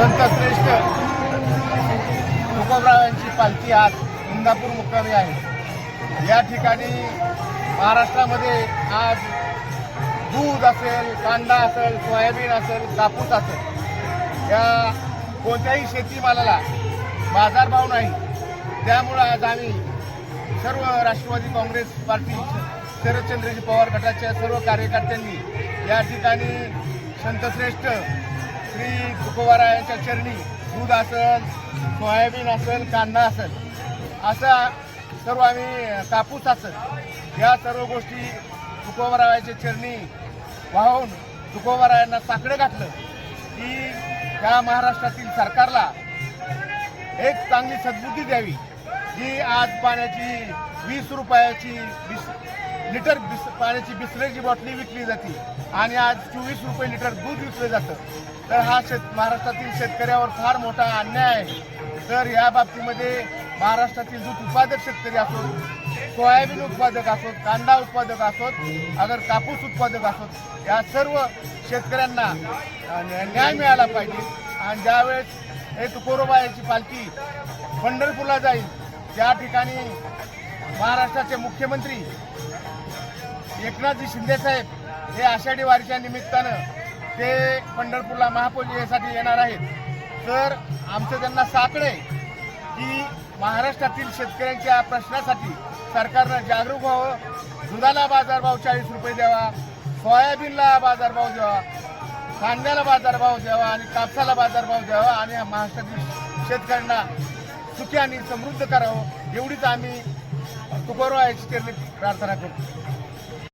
संतश्रेष्ठ तुकोबरावांची पालखी आज इंदापूर मुक्कामी आहे. या ठिकाणी महाराष्ट्रामध्ये आज दूध असेल कांदा असेल सोयाबीन असेल कापूस असेल या कोणत्याही शेतीमालाला बाजारभाव नाही. त्यामुळं आज आम्ही सर्व राष्ट्रवादी काँग्रेस पार्टी शरदचंद्रजी पवार गटाच्या सर्व कार्यकर्त्यांनी या ठिकाणी संतश्रेष्ठ श्री तुकोबारायांच्या चरणी दूध असेल सोयाबीन असेल कांदा असेल असा सर्व आम्ही कापूस असेल या सर्व गोष्टी तुकोबारायांच्या चरणी वाहून तुकोबारायांना साकडं घातलं की त्या महाराष्ट्रातील सरकारला एक चांगली सद्बुद्धी द्यावी. जी आज पाण्याची वीस रुपयाची वीस लिटर बिस पाण्याची बिसलेची बॉटली विकली जाते आणि आज चोवीस रुपये लिटर दूध विकलं जातं. तर हा शेत महाराष्ट्रातील शेतकऱ्यावर फार मोठा अन्याय आहे. तर या बाबतीमध्ये महाराष्ट्रातील दूध उत्पादक शेतकरी असोत सोयाबीन उत्पादक असोत कांदा उत्पादक असोत अगर कापूस उत्पादक असोत या सर्व शेतकऱ्यांना न्याय मिळाला पाहिजे. आणि ज्यावेळेस हे तुकोरोबायाची पालखी पंढरपूरला जाईल त्या ठिकाणी महाराष्ट्राचे मुख्यमंत्री एकनाथजी शिंदेसाहेब हे आषाढी वारीच्या निमित्तानं ते पंढरपूरला महापूजेसाठी येणार आहेत. तर आमचं त्यांना साकडं आहे की महाराष्ट्रातील शेतकऱ्यांच्या प्रश्नासाठी सरकारनं जागरूक व्हावं. दुधाला बाजारभाव चाळीस रुपये द्यावा सोयाबीनला बाजारभाव द्यावा कांद्याला बाजारभाव द्यावा आणि कापसाला बाजारभाव द्यावा आणि महाराष्ट्रातील शेतकऱ्यांना सुखी आणि समृद्ध करावं एवढीच आम्ही तुकोरो याची प्रार्थना करतो.